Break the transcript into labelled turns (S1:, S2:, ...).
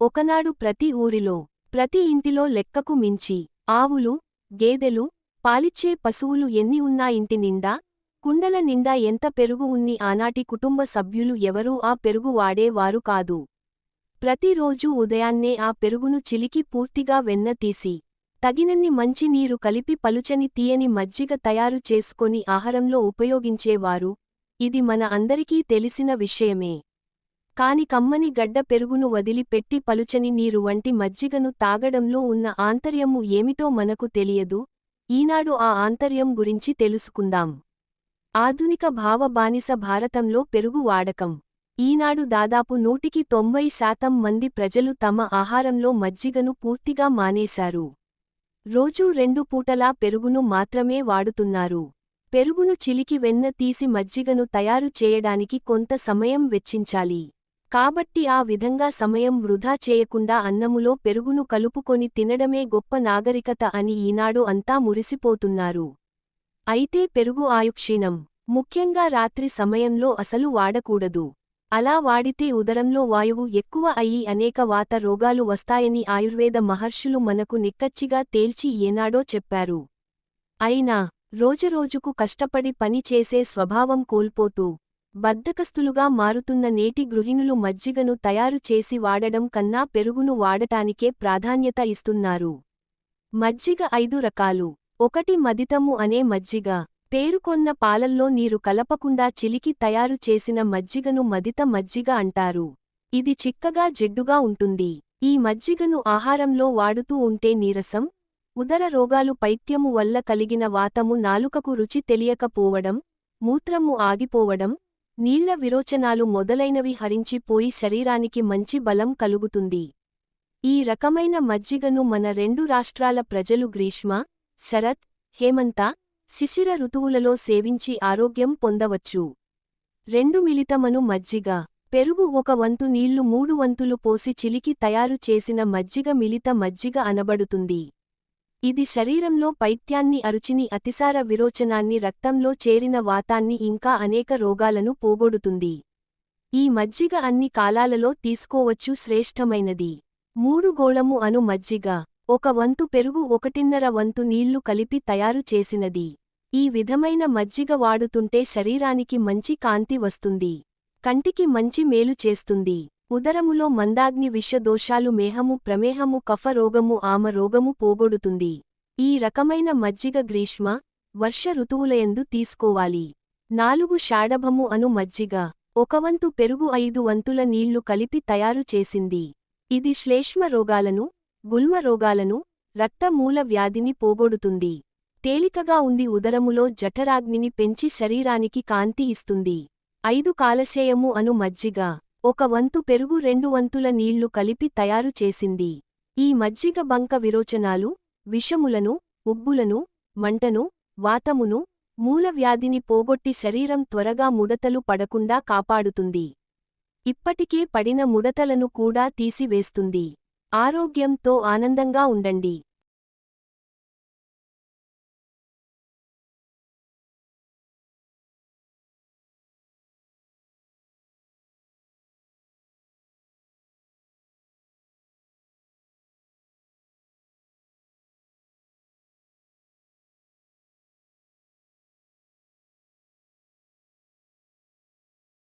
S1: ఒకనాడు ప్రతి ఊరిలో ప్రతి ఇంటిలో లెక్కకు మించి ఆవులు గేదెలు పాలిచ్చే పశువులు ఎన్ని ఉన్నా ఇంటి నిండా కుండల నిండా ఎంత పెరుగు ఉన్ని ఆనాటి కుటుంబ సభ్యులు ఎవరూ ఆ పెరుగు వాడేవారు కాదు. ప్రతిరోజూ ఉదయాన్నే ఆ పెరుగును చిలికి పూర్తిగా వెన్న తీసి తగినన్ని మంచి నీరు కలిపి పలుచని తీయని మజ్జిగ తయారు చేసుకొని ఆహారంలో ఉపయోగించేవారు. ఇది మన అందరికీ తెలిసిన విషయమే. కాని కమ్మని గడ్డ పెరుగును వదిలిపెట్టి పలుచని నీరు వంటి మజ్జిగను తాగడంలో ఉన్న ఆంతర్యము ఏమిటో మనకు తెలియదు. ఈనాడు ఆ ఆంతర్యం గురించి తెలుసుకుందాం. ఆధునిక భావ బానిస భారతంలో పెరుగు వాడకం. ఈనాడు దాదాపు నూటికి తొంభై శాతం మంది ప్రజలు తమ ఆహారంలో మజ్జిగను పూర్తిగా మానేశారు. రోజూ రెండు పూటలా పెరుగును మాత్రమే వాడుతున్నారు. పెరుగును చిలికి వెన్న తీసి మజ్జిగను తయారు చేయడానికి కొంత సమయం వెచ్చించాలి. కాబట్టి ఆ విధంగా సమయం వృధా చేయకుండా అన్నములో పెరుగును కలుపుకొని తినడమే గొప్ప నాగరికత అని ఈనాడు అంతా మురిసిపోతున్నారు. అయితే పెరుగు ఆయుక్షీణం. ముఖ్యంగా రాత్రి సమయంలో అసలు వాడకూడదు. అలా వాడితే ఉదరంలో వాయువు ఎక్కువ అయి అనేక వాత రోగాలు వస్తాయని ఆయుర్వేద మహర్షులు మనకు నిక్కచ్చిగా తేల్చి ఏనాడో చెప్పారు. అయినా రోజురోజుకు కష్టపడి పని చేసే స్వభావం కోల్పోతూ బద్ధకస్తులుగా మారుతున్న నేటి గృహిణులు మజ్జిగను తయారు చేసి వాడడం కన్నా పెరుగును వాడటానికే ప్రాధాన్యత ఇస్తున్నారు. మజ్జిగ ఐదు రకాలు. ఒకటి మదితము అనే మజ్జిగ. పేరుకొన్న పాలల్లో నీరు కలపకుండా చిలికి తయారు చేసిన మజ్జిగను మదిత మజ్జిగ అంటారు. ఇది చిక్కగా జిడ్డుగా ఉంటుంది. ఈ మజ్జిగను ఆహారంలో వాడుతూ ఉంటే నీరసం ఉదర రోగాలు పైత్యము వల్ల కలిగిన వాతము నాలుకకు రుచి తెలియకపోవడం మూత్రము ఆగిపోవడం నీళ్ళ విరోచనాలు మొదలైనవి హరించిపోయి శరీరానికి మంచి బలం కలుగుతుంది. ఈ రకమైన మజ్జిగను మన రెండు రాష్ట్రాల ప్రజలు గ్రీష్మ శరత్ హేమంత శిశిర ఋతువులలో సేవించి ఆరోగ్యం పొందవచ్చు. రెండు మిలితమను మజ్జిగ పెరుగు ఒక వంతు నీళ్ళు మూడు వంతులు పోసి చిలికి తయారు చేసిన మజ్జిగ మిలిత మజ్జిగ అనబడుతుంది. ఇది శరీరంలో పైత్యాన్ని అరుచిని అతిసార విరోచనాన్ని రక్తంలో చేరిన వాతాన్ని ఇంకా అనేక రోగాలను పోగొడుతుంది. ఈ మజ్జిగ అన్ని కాలాలలో తీసుకోవచ్చు శ్రేష్టమైనది. మూడు గోళము అను మజ్జిగ ఒక వంతు పెరుగు ఒకటిన్నర వంతు నీళ్ళు కలిపి తయారు చేసినది. ఈ విధమైన మజ్జిగ వాడుతుంటే శరీరానికి మంచి కాంతి వస్తుంది. కంటికి మంచి మేలు చేస్తుంది. ఉదరములో మందాగ్ని విషదోషాలు మేహము ప్రమేహము కఫ రోగము ఆమ రోగము పోగొడుతుంది. ఈ రకమైన మజ్జిగ గ్రీష్మ వర్ష ఋతువులయందు తీసుకోవాలి. నాలుగు షాడభము అను మజ్జిగ ఒకవంతు పెరుగు ఐదు వంతుల నీళ్ళు కలిపి తయారు చేసింది. ఇది శ్లేష్మ రోగాలను గుల్మ రోగాలను రక్తమూల వ్యాధిని పోగొడుతుంది. తేలికగా ఉండి ఉదరములో జఠరాగ్నిని పెంచి శరీరానికి కాంతి ఇస్తుంది. ఐదు కాలశేయము అను మజ్జిగ. ఒక వంతు పెరుగు రెండు వంతుల నీళ్ళు కలిపి తయారు చేసింది. ఈ మజ్జిగ బంక విరోచనాలు విషములను ఉబ్బులను మంటను వాతమును మూలవ్యాధిని పోగొట్టి శరీరం త్వరగా ముడతలు పడకుండా కాపాడుతుంది. ఇప్పటికే పడిన ముడతలను కూడా తీసివేస్తుంది. ఆరోగ్యంతో ఆనందంగా ఉండండి.